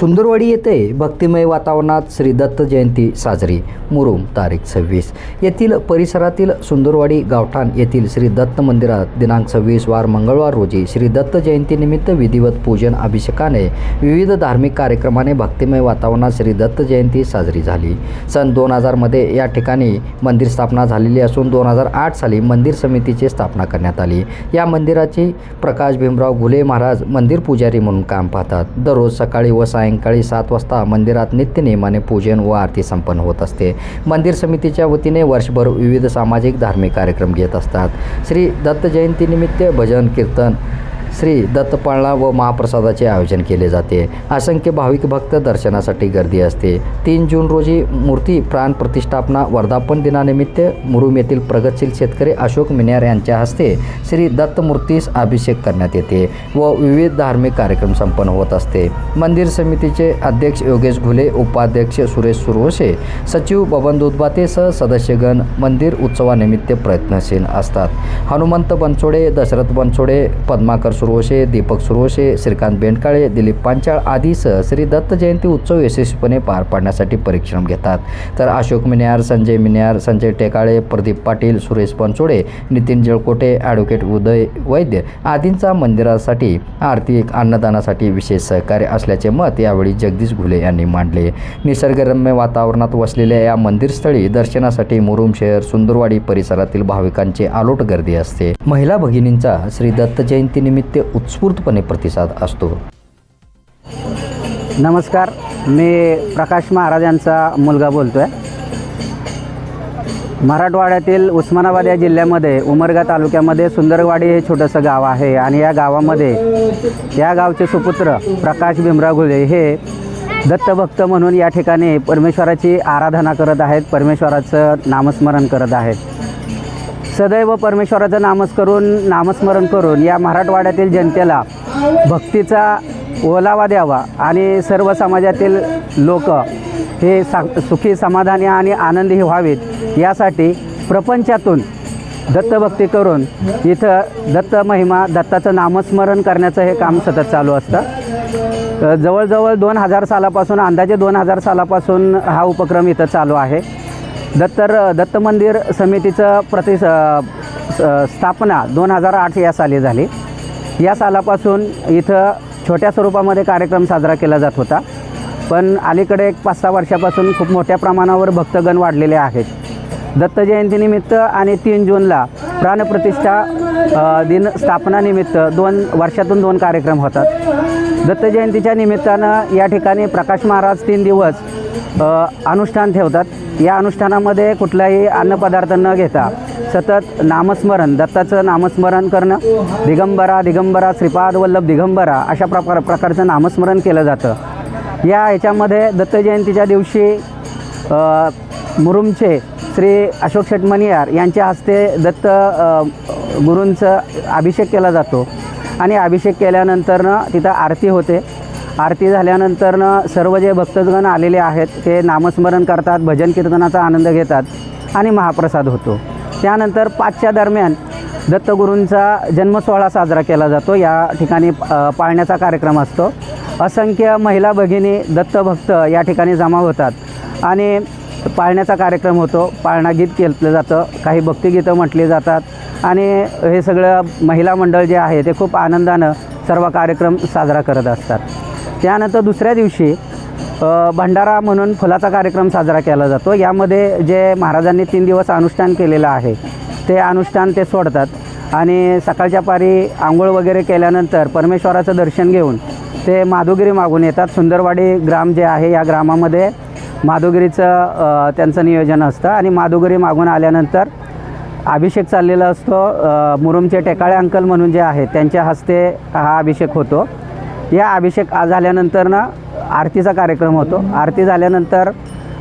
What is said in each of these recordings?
सुंदरवाडी येथे भक्तिमय वातावरणात श्री दत्त जयंती साजरी. मुरुम तारीख सव्वीस. येथील परिसरातील सुंदरवाडी गावठाण येथील श्री दत्त मंदिरात दिनांक सव्वीस वार मंगळवार रोजी श्री दत्त जयंतीनिमित्त विधिवत पूजन अभिषेकाने विविध धार्मिक कार्यक्रमाने भक्तिमय वातावरणात श्री दत्त जयंती साजरी झाली. सन दोन हजारमध्ये या ठिकाणी मंदिर स्थापना झालेली असून दोन हजार आठ साली मंदिर समितीची स्थापना करण्यात आली. या मंदिराची प्रकाश भीमराव घुले महाराज मंदिर पुजारी म्हणून काम पाहतात. दररोज सकाळी व सायंकाळी सात वाजता मंदिरात नित्यनियमाने पूजन व आरती संपन्न होत असते. मंदिर समितीच्या वतीने वर्षभर विविध सामाजिक धार्मिक कार्यक्रम घेत असतात. श्री दत्त जयंतीनिमित्त भजन कीर्तन श्री दत्तपाळणा व महाप्रसादाचे आयोजन केले जाते. असंख्य भाविक भक्त दर्शनासाठी गर्दी असते. तीन जून रोजी मूर्ती प्राण प्रतिष्ठापना वर्धापन दिनानिमित्त मुरुम येथील प्रगतशील शेतकरी अशोक मिन्यार यांच्या हस्ते श्री दत्त मूर्तीस अभिषेक करण्यात येते व विविध धार्मिक कार्यक्रम संपन्न होत असते. मंदिर समितीचे अध्यक्ष योगेश घुले उपाध्यक्ष सुरेश सुरवसे सचिव बबन दुधबातेसह सदस्यगण मंदिर उत्सवानिमित्त प्रयत्नशील असतात. हनुमंत बनसोडे दशरथ बनसोडे पद्माकर सुरवशे दीपक सुरवशे श्रीकांत बेंडकाळे दिलीप पांचाळ आदीसह श्री दत्त जयंती उत्सव यशस्वीपणे पार पाडण्यासाठी परिश्रम घेतात. तर अशोक मिन्यार संजय मिन्यार संजय टेकाळे प्रदीप पाटील सुरेश बनसोडे नितीन जळकोटे ॲडव्होकेट उदय वैद्य आदींचा मंदिरासाठी आर्थिक अन्नदानासाठी विशेष सहकार्य असल्याचे मत यावेळी जगदीश घुले यांनी मांडले. निसर्गरम्य वातावरणात वसलेल्या या मंदिरस्थळी दर्शनासाठी मुरुम शहर सुंदरवाडी परिसरातील भाविकांची आलोट गर्दी असते. महिला भगिनींचा श्री दत्त जयंतीनिमित्त उत्स्फूर्तपणे प्रतिसाद असतो. नमस्कार मी प्रकाश महाराज यांचा मुलगा बोलतो आहे मराठवाड्यातील उस्मानाबाद या जिल्ह्यामध्ये उमरगा तालुक्यामध्ये सुंदरवाडी हे छोटंसं गाव आहे आणि या गावामध्ये या गावचे सुपुत्र प्रकाश भीमराव घुले हे दत्तभक्त म्हणून या ठिकाणी परमेश्वराची आराधना करत आहेत परमेश्वराचं नामस्मरण करत आहेत. सदैव परमेश्वराचं नामस करून नामस्मरण करून या मराठवाड्यातील जनतेला भक्तीचा ओलावा द्यावा आणि सर्व समाजातील लोक हे सा सुखी समाधानी आणि आनंदी व्हावेत. यासाठी प्रपंचातून दत्तभक्ती करून इथं दत्त महिमा दत्ताचं नामस्मरण करण्याचं हे काम सतत चालू असतं. जवळजवळ दोन हजार सालापासून अंदाजे दोन हजार सालापासून हा उपक्रम इथं चालू आहे. दत्तर दत्त मंदिर समितीचं प्रति स्थापना दोन हजार आठ या साली झाली. या सालापासून इथं छोट्या स्वरूपामध्ये कार्यक्रम साजरा केला जात होता. पण अलीकडे एक पाच सहा वर्षापासून खूप मोठ्या प्रमाणावर भक्तगण वाढलेले आहेत. दत्त जयंतीनिमित्त आणि तीन जूनला प्राणप्रतिष्ठा दिन स्थापनानिमित्त दोन वर्षातून दोन कार्यक्रम होतात. दत्त जयंतीच्या निमित्तानं या ठिकाणी प्रकाश महाराज तीन दिवस अनुष्ठान ठेवतात. या अनुष्ठानामध्ये कुठलाही अन्नपदार्थ न घेता सतत नामस्मरण दत्ताचं नामस्मरण करणं दिगंबरा दिगंबरा श्रीपाद वल्लभ दिगंबरा अशा प्रकार प्रकारचं नामस्मरण केलं जातं. या ह्याच्यामध्ये दत्त जयंतीच्या दिवशी मुरुमचे श्री अशोक शेटमनियार यांच्या हस्ते दत्त गुरूंचा अभिषेक केला जातो. आणि अभिषेक केल्यानंतरनं तिथं आरती होते. आरती झाल्यानंतरनं सर्व जे भक्तगण आलेले आहेत ते नामस्मरण करतात भजन कीर्तनाचा आनंद घेतात आणि महाप्रसाद होतो. त्यानंतर पाचच्या दरम्यान दत्तगुरूंचा जन्मसोहळा साजरा केला जातो. या ठिकाणी पाळण्याचा कार्यक्रम असतो. असंख्य महिला भगिनी दत्तभक्त या ठिकाणी जमा होतात. आणि पाळण्याचा कार्यक्रम होतो. पाळणा गीत केलं जातं. काही भक्तिगीतं म्हटली जातात. आणि हे सगळं महिला मंडळ जे आहे ते खूप आनंदानं सर्व कार्यक्रम साजरा करत असतात. त्यानंतर दुसऱ्या दिवशी भंडारा म्हणून फुलाचा कार्यक्रम साजरा केला जातो. यामध्ये जे महाराजांनी तीन दिवस अनुष्ठान केलेलं आहे ते अनुष्ठान ते सोडतात. आणि सकाळच्या पारी आंघोळ वगैरे केल्यानंतर परमेश्वराचं दर्शन घेऊन ते माधुगिरी मागून येतात. सुंदरवाडी ग्राम जे आहे या ग्रामामध्ये माधोगिरीचं त्यांचं नियोजन असतं. आणि माधोगिरी मागून आल्यानंतर अभिषेक चाललेला असतो. मुरुमचे टेकाळे अंकल म्हणून जे आहेत त्यांच्या हस्ते हा अभिषेक होतो. या अभिषेक झाल्यानंतर ना आरतीचा कार्यक्रम होतो. आरती झाल्यानंतर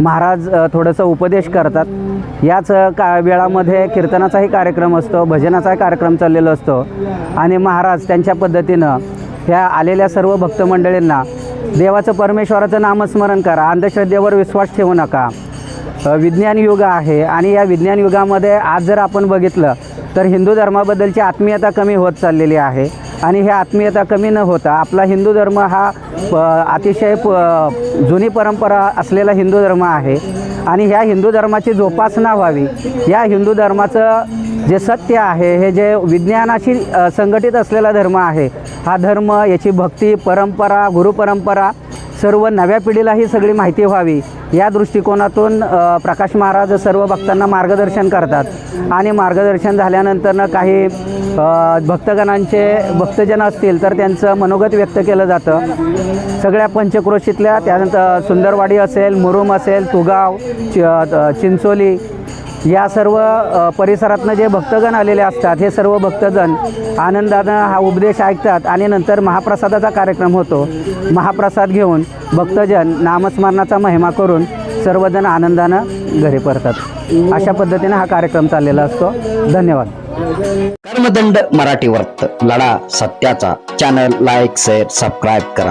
महाराज थोडंसं उपदेश करतात. याच का वेळामध्ये कीर्तनाचाही कार्यक्रम असतो भजनाचाही कार्यक्रम चाललेला असतो. आणि महाराज त्यांच्या पद्धतीनं ह्या आलेल्या सर्व भक्तमंडळींना देवाचं परमेश्वराचं नामस्मरण करा. अंधश्रद्धेवर विश्वास ठेवू नका. विज्ञान युग आहे आणि या विज्ञान युगामध्ये आज जर आपण बघितलं तर हिंदू धर्माबद्दलची आत्मीयता कमी होत चाललेली आहे. आणि ही आत्मीयता कमी न होता आपला हिंदू धर्म हा प अतिशय प जुनी परंपरा असलेला हिंदू धर्म आहे. आणि ह्या हिंदू धर्माची जोपासना व्हावी. या हिंदू धर्माचं जे सत्य आहे हे जे विज्ञानाशी संघटित असलेला धर्म आहे हा धर्म याची भक्ती परंपरा गुरुपरंपरा सर्व नव्या पिढीला ही सगळी माहिती व्हावी या दृष्टिकोनातून प्रकाश महाराज सर्व भक्तांना मार्गदर्शन करतात. आणि मार्गदर्शन झाल्यानंतरनं काही भक्तगणांचे भक्तजन असतील तर त्यांचं मनोगत व्यक्त केलं जातं. सगळ्या पंचक्रोशीतल्या त्यानंतर सुंदरवाडी असेल मुरुम असेल तुगाव चि चिंचोली या सर्व परिसरातनं जे भक्तगण आलेले असतात हे सर्व भक्तजण आनंदानं हा उपदेश ऐकतात आणि नंतर महाप्रसादाचा कार्यक्रम होतो. महाप्रसाद घेऊन भक्तजन नामस्मरणाचा महिमा करून सर्वजण आनंदानं घरी परतात. अशा पद्धतीने हा कार्यक्रम चाललेला असतो. धन्यवाद. कर्मदंड मराठी वर्त. लढा सत्याचा. चॅनल लाईक शेअर सबस्क्राईब करा.